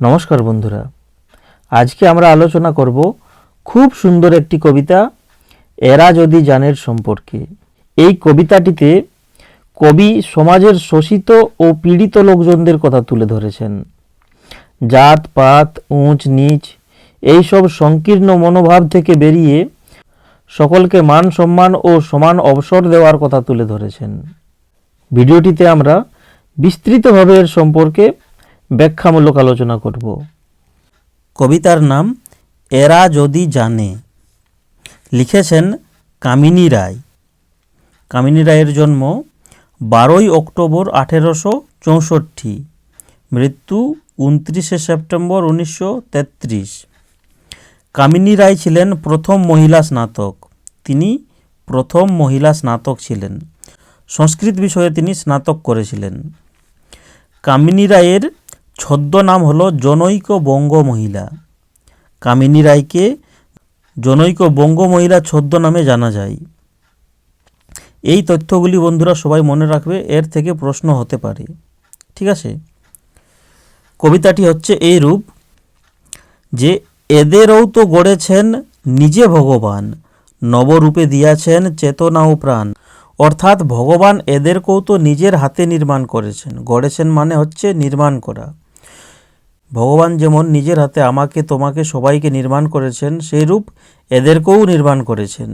নমস্কার বন্ধুরা। আজকে আমরা আলোচনা করব খুব সুন্দর একটি কবিতা, এরা যদি জানের সম্পর্কে। এই কবিতাটিতে কবি সমাজের শোষিত ও পীড়িত লোকজনদের কথা তুলে ধরেছেন। জাত, পাত, উঁচ, নিচ, এইসব সংকীর্ণ মনোভাব থেকে বেরিয়ে সকলকে মান সম্মান ও সমান অবসর দেওয়ার কথা তুলে ধরেছেন। ভিডিওটিতে আমরা বিস্তৃতভাবে এর সম্পর্কে ব্যাখ্যামূলক আলোচনা করব। কবিতার নাম, এরা যদি জানে। লিখেছেন কামিনী রায়। কামিনী রায়ের জন্ম বারোই অক্টোবর আঠেরোশো চৌষট্টি। মৃত্যু উনত্রিশে সেপ্টেম্বর উনিশশো তেত্রিশ। কামিনী রায় ছিলেন প্রথম মহিলা স্নাতক। তিনি প্রথম মহিলা স্নাতক ছিলেন। সংস্কৃত বিষয়ে তিনি স্নাতক করেছিলেন। কামিনী রায়ের ছদ্মনাম হলো জনৈক বঙ্গ মহিলা কামিনী রায়কে জনৈক বঙ্গ মহিলা ছদ্মনামে জানা যায়। এই তথ্যগুলি বন্ধুরা সবাই মনে রাখবে, এর থেকে প্রশ্ন হতে পারে। ঠিক আছে? কবিতাটি হচ্ছে এই রূপ, যে এদেরও তো গড়েছেন নিজে ভগবান, নবরূপে দিয়াছেন চেতনা ও প্রাণ। অর্থাৎ ভগবান এদেরকেও তো নিজের হাতে নির্মাণ করেছেন। গড়েছেন মানে হচ্ছে নির্মাণ করা। ভগবান যেমন নিজের হাতে আমাকে, তোমাকে সবাইকে নির্মাণ করেছেন সেই রূপ এদেরকেও নির্মাণ করেছেন।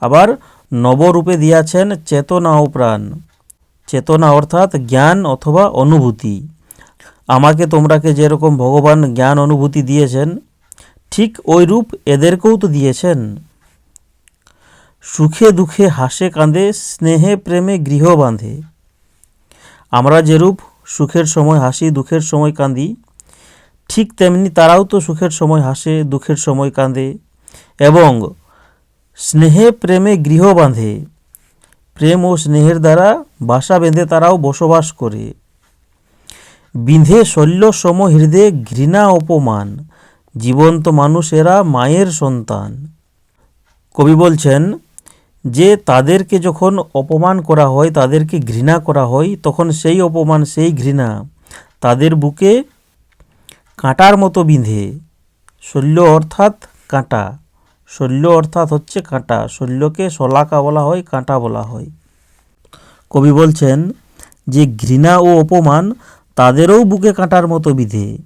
আবার নবরূপে দিয়াছেন চেতনা ও প্রাণ। চেতনা অর্থাৎ জ্ঞান অথবা অনুভূতি। আমাকে তোমরাকে যেরকম ভগবান জ্ঞান অনুভূতি দিয়েছেন, ঠিক ওই রূপ এদেরকেও তো দিয়েছেন। সুখে দুঃখে হাসে কাঁদে, স্নেহে প্রেমে গৃহ বাঁধে। আমরা যেরূপ সুখের সময় হাসি, দুঃখের সময় কাঁদি ঠিক তেমনি তারাও তো সুখের সময় হাসে, দুঃখের সময় কাঁদে এবং স্নেহে প্রেমে গৃহ বাঁধে। প্রেম ও স্নেহের দ্বারা বাসা বেঁধে তারাও বসবাস করে। বিঁধে শল্য সম হৃদয়ে ঘৃণা অপমান। জীবন্ত মানুষেরা মায়ের সন্তান। কবি বলছেন, যে তাদেরকে যখন অপমান করা হয়, তাদেরকে ঘৃণা করা হয়, তখন সেই অপমান, সেই ঘৃণা তাদের বুকে কাঁটার মতো বিঁধে। শল্য অর্থাৎ কাঁটা। শল্য অর্থাৎ হচ্ছে কাঁটা। শল্যকে শলাকা বলা হয়, কাঁটা বলা হয়। কবি বলছেন, যে ঘৃণা ও অপমান তাদেরও বুকে কাঁটার মতো বিধে।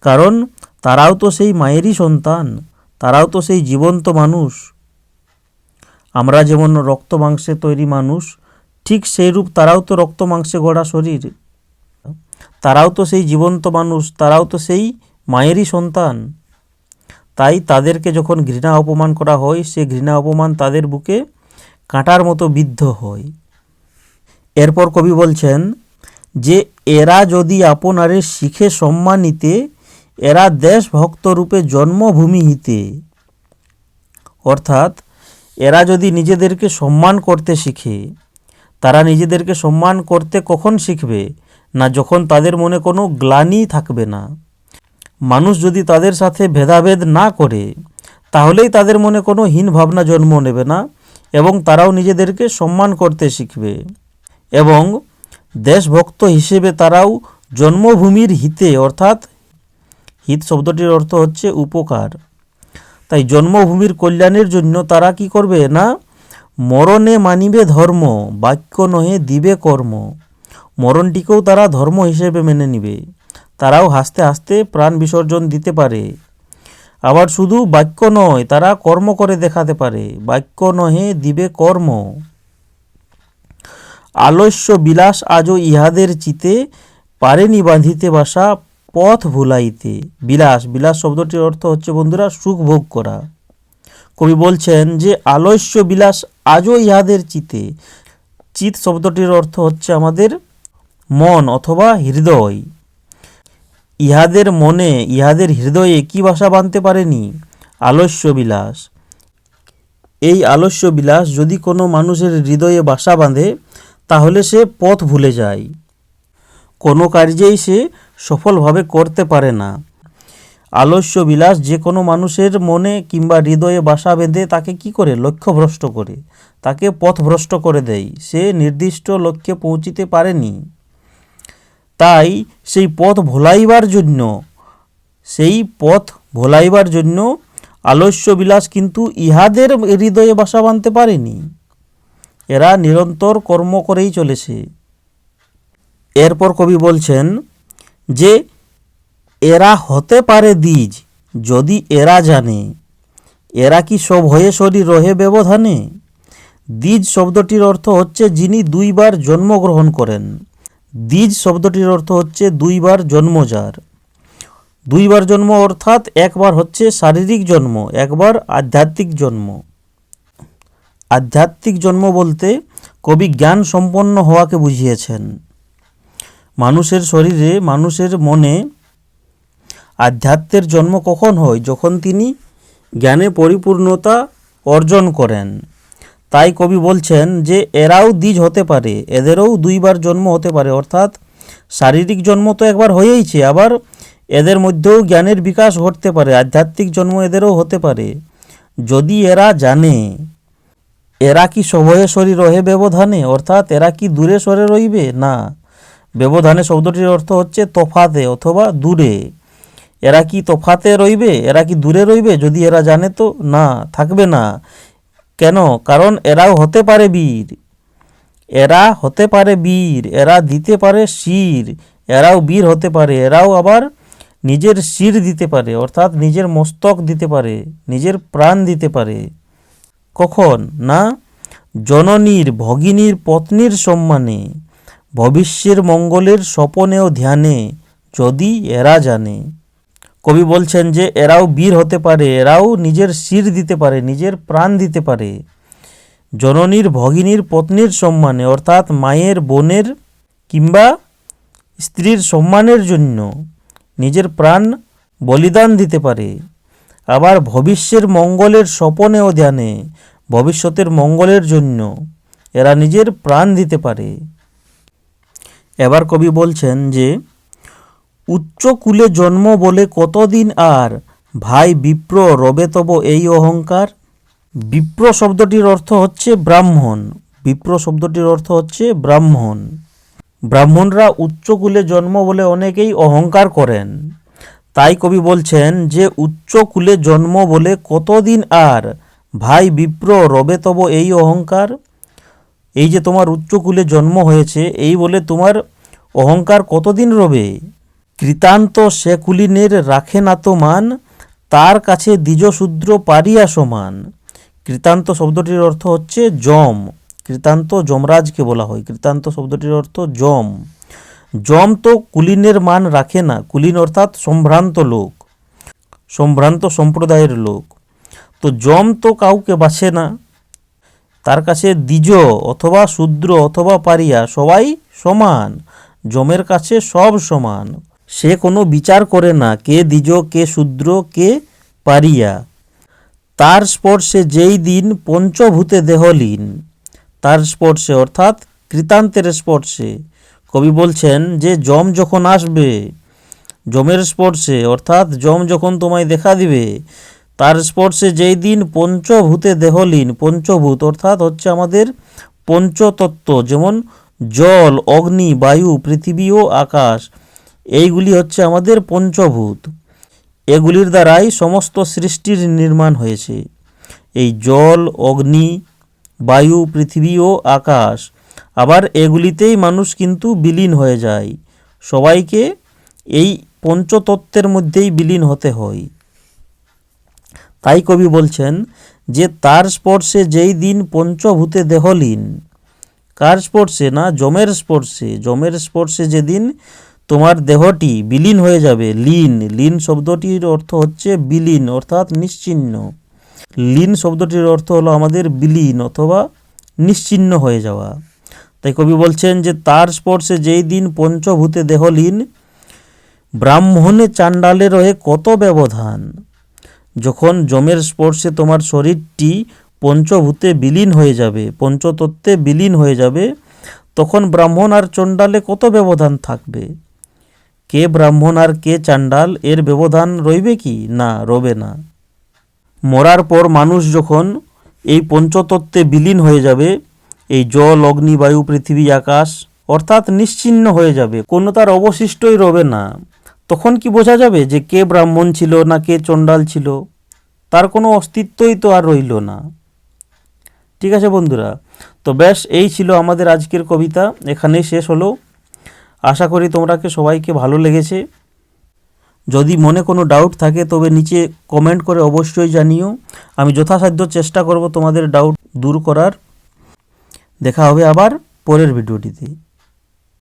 কারণ তারাও তো সেই মায়েরই সন্তান, তারাও তো সেই জীবন্ত মানুষ। আমরা যেমন রক্ত মাংসে তৈরি মানুষ, ঠিক সেই রূপ তারাও তো রক্ত মাংসে গড়া শরীর। তারাও তো সেই জীবন্ত মানুষ, তারাও তো সেই মায়েরই সন্তান। তাই তাদেরকে যখন ঘৃণা অপমান করা হয়, সে ঘৃণা অপমান তাদের বুকে কাঁটার মতো বিদ্ধ হয়। এরপর কবি বলছেন, যে এরা যদি আপনারে শিখে সম্মানিতে, এরা দেশভক্ত রূপে জন্মভূমি হিতে। অর্থাৎ, এরা যদি নিজেদেরকে সম্মান করতে শিখে, তারা নিজেদেরকে সম্মান করতে কখন শিখবে? না যখন তাদের মনে কোনো গ্লানি থাকবে না। মানুষ যদি তাদের সাথে ভেদাভেদ না করে, তাহলেই তাদের মনে কোনো হীন ভাবনা জন্ম নেবে না এবং তারাও নিজেদেরকে সম্মান করতে শিখবে। এবং দেশভক্ত হিসেবে তারাও জন্মভূমির হিতে, অর্থাৎ হিত শব্দটির অর্থ হচ্ছে উপকার। তাই জন্মভূমির কল্যাণের জন্য তারা কি করবে না? মরণে মানিবে ধর্ম, বাক্য নহে দিবে কর্ম। মরণটিকেও তারা ধর্ম হিসেবে মেনে নিবে। তারাও হাসতে হাসতে প্রাণ বিসর্জন দিতে পারে। আবার শুধু বাক্য নয়, তারা কর্ম করে দেখাতে পারে। বাক্য নহে, দিবে কর্ম। আলস্য বিলাস আজও ইহাদের চিতে, পারেনি বাঁধিতে বাসা, পথ ভুলাইতে। বিলাস বিলাস শব্দটির অর্থ হচ্ছে, বন্ধুরা, সুখ ভোগ করা। কবি বলছেন যে, আলস্য বিলাস আজও ইহাদের চিতে। চিত শব্দটির অর্থ হচ্ছে আমাদের মন অথবা হৃদয়। ইহাদের মনে ইহাদের হৃদয়ে কি বাসা বাঁধতে পারেনি? আলস্য বিলাস। এই আলস্য বিলাস যদি কোনো মানুষের হৃদয়ে বাসা বাঁধে, তাহলে সে পথ ভুলে যায়। কোনো কার্যেই সে সফলভাবে করতে পারে না। আলস্য বিলাস যে কোনো মানুষের মনে কিংবা হৃদয়ে বাসা বেঁধে তাকে কি করে? লক্ষ্যভ্রষ্ট করে। তাকে পথভ্রষ্ট করে দেয়। সে নির্দিষ্ট লক্ষ্যে পৌঁছিতে পারেনি। তাই সেই পথ ভোলাইবার জন্য, সেই পথ ভোলাইবার জন্য আলস্য বিলাস কিন্তু ইহাদের হৃদয়ে বাসা বাঁধতে পারেনি। এরা নিরন্তর কর্ম করেই চলেছে। এরপর কবি বলছেন যে, এরা হতে পারে দ্বিজ যদি এরা জানে। এরা কি সব হয়ে শরীর রহে ব্যবধানে? দ্বিজ শব্দটির অর্থ হচ্ছে যিনি দুইবার জন্মগ্রহণ করেন। দ্বিজ শব্দটির অর্থ হচ্ছে দুইবার জন্ম যার। দুইবার জন্ম অর্থাৎ একবার হচ্ছে শারীরিক জন্ম, একবার আধ্যাত্মিক জন্ম। আধ্যাত্মিক জন্ম বলতে কবি জ্ঞান সম্পন্ন হওয়াকে বুঝিয়েছেন। মানুষের শরীরে, মানুষের মনে আধ্যাত্মের জন্ম কখন হয়? যখন তিনি জ্ঞানে পরিপূর্ণতা অর্জন করেন। তাই কবি বলছেন যে এরাও দ্বিজ হতে পারে, এদেরও দুইবার জন্ম হতে পারে, অর্থাৎ শারীরিক জন্ম তো একবার হয়েইছে, আবার এদের মধ্যেও জ্ঞানের বিকাশ ঘটতে পারে, আধ্যাত্মিক জন্ম এদেরও হতে পারে। যদি এরা জানে, এরা কি সভয়ে সরি রহে ব্যবধানে, অর্থাৎ এরা কি দূরে সরে রইবে? না। ব্যবধানে শব্দটির অর্থ হচ্ছে তফাতে অথবা দূরে। এরা কি তফাতে রইবে? এরা কি দূরে রইবে? যদি এরা জানে তো না, থাকবে না। কেন? কারণ এরাও হতে পারে বীর। এরা হতে পারে বীর, এরা দিতে পারে শির, এরাও বীর হতে পারে, এরাও আবার নিজের শির দিতে পারে, অর্থাৎ নিজের মস্তক দিতে পারে, নিজের প্রাণ দিতে পারে। কখন? না, জননীর, ভগিনীর পত্নীর সম্মানে, ভবিষ্যের মঙ্গলের স্বপনেও ধ্যানে, যদি এরা জানে। কবি বলছেন যে, এরাও বীর হতে পারে, এরাও নিজের শির দিতে পারে, নিজের প্রাণ দিতে পারে। জননীর ভগিনীর পত্নীর সম্মানে, অর্থাৎ মায়ের বোনের কিংবা স্ত্রীর সম্মানের জন্য নিজের প্রাণ বলিদান দিতে পারে। আবার ভবিষ্যের মঙ্গলের স্বপনেও ধ্যানে, ভবিষ্যতের মঙ্গলের জন্য এরা নিজের প্রাণ দিতে পারে। এবার কবি বলছেন যে উচ্চ কুলে জন্ম বলে কতদিন আর? ভাই, বিপ্র, রবে তব এই অহংকার? বিপ্র শব্দটির অর্থ হচ্ছে ব্রাহ্মণ। বিপ্র শব্দটির অর্থ হচ্ছে ব্রাহ্মণ। ব্রাহ্মণরা উচ্চ কুলে জন্ম বলে অনেকেই অহংকার করেন। তাই কবি বলছেন যে উচ্চ কুলে জন্ম বলে কতদিন আর? ভাই, বিপ্র, রবে তব এই অহংকার? এই যে তোমার উচ্চকুলে জন্ম হয়েছে, এই বলে তোমার অহংকার কতদিন রবে? কৃতান্ত সে কুলিনের রাখে না তো মান, তার কাছে দ্বিজশূদ্র পারিয়া সমান। কৃতান্ত শব্দটির অর্থ হচ্ছে যম। কৃতান্ত যমরাজকে বলা হয়। কৃতান্ত শব্দটির অর্থ যম। যম তো কুলিনের মান রাখে না। কুলিন অর্থাৎ সম্ভ্রান্ত লোক, সম্ভ্রান্ত সম্প্রদায়ের লোক। তো যম তো কাউকে বাছে না। তার কাছে দ্বিজ অথবা শূদ্র অথবা পারিয়া সবাই সমান। যমের কাছে সব সমান। সে কোনো বিচার করে না, কে দ্বিজ, কে শূদ্র, কে পারিয়া। তার স্পর্শে যেই দিন পঞ্চভূতে দেহলীন তার স্পর্শে অর্থাৎ কৃতান্তের স্পর্শে। কবি বলছেন যে যম যখন আসবে, যমের স্পর্শে, অর্থাৎ যম যখন তোমায় দেখা দিবে, তার স্পর্শে যেই দিন পঞ্চভূতে দেহলীন পঞ্চভূত অর্থাৎ হচ্ছে আমাদের পঞ্চতত্ত্ব, যেমন জল, অগ্নি, বায়ু, পৃথিবী ও আকাশ। এইগুলি হচ্ছে আমাদের পঞ্চভূত। এগুলির দ্বারাই সমস্ত সৃষ্টির নির্মাণ হয়েছে। এই জল, অগ্নি, বায়ু, পৃথিবী ও আকাশ, আবার এগুলিতেই মানুষ কিন্তু বিলীন হয়ে যায়। সবাইকে এই পঞ্চতত্ত্বের মধ্যেই বিলীন হতে হয়। তাই কবি বলছেন যে, তার স্পর্শে যেই দিন পঞ্চভূতে দেহলীন, কার স্পর্শে না জমের স্পর্শে? জমের স্পর্শে যেদিন তোমার দেহটি বিলীন হয়ে যাবে। লীন লীন শব্দটির অর্থ হচ্ছে বিলীন, অর্থাৎ নিশ্চিহ্ন। লীন শব্দটির অর্থ হলো আমাদের বিলীন অথবা নিশ্চিহ্ন হয়ে যাওয়া। তাই কবি বলছেন যে, তার স্পর্শে যেই দিন পঞ্চভূতে দেহলীন ব্রাহ্মণে চাণ্ডালে রহে কত ব্যবধান? যখন জমের স্পর্শে তোমার শরীরটি পঞ্চভূতে বিলীন হয়ে যাবে, পঞ্চতত্ত্বে বিলীন হয়ে যাবে, তখন ব্রাহ্মণ আর চণ্ডালে কত ব্যবধান থাকবে? কে ব্রাহ্মণ আর কে চাণ্ডাল, এর ব্যবধান রইবে কি? না, রবে না। মরার পর মানুষ যখন এই পঞ্চতত্ত্বে বিলীন হয়ে যাবে, এই জল, অগ্নি, বায়ু, পৃথিবী, আকাশ, অর্থাৎ নিশ্চিহ্ন হয়ে যাবে, কোনো তার অবশিষ্টই রবে না। তখন কি বোঝা যাবে যে কে ব্রাহ্মণ ছিল না কে চণ্ডাল ছিল? তার কোনো অস্তিত্বই তো আর রইল না। ঠিক আছে বন্ধুরা, তো ব্যাস, এই ছিল আমাদের আজকের কবিতা। এখানেই শেষ হলো। আশা করি তোমরাকে সবাইকে ভালো লেগেছে? যদি মনে কোনো ডাউট থাকে, তবে নিচে কমেন্ট করে অবশ্যই জানিও। আমি যথাসাধ্য চেষ্টা করব তোমাদের ডাউট দূর করার। দেখা হবে আবার পরের ভিডিওটিতে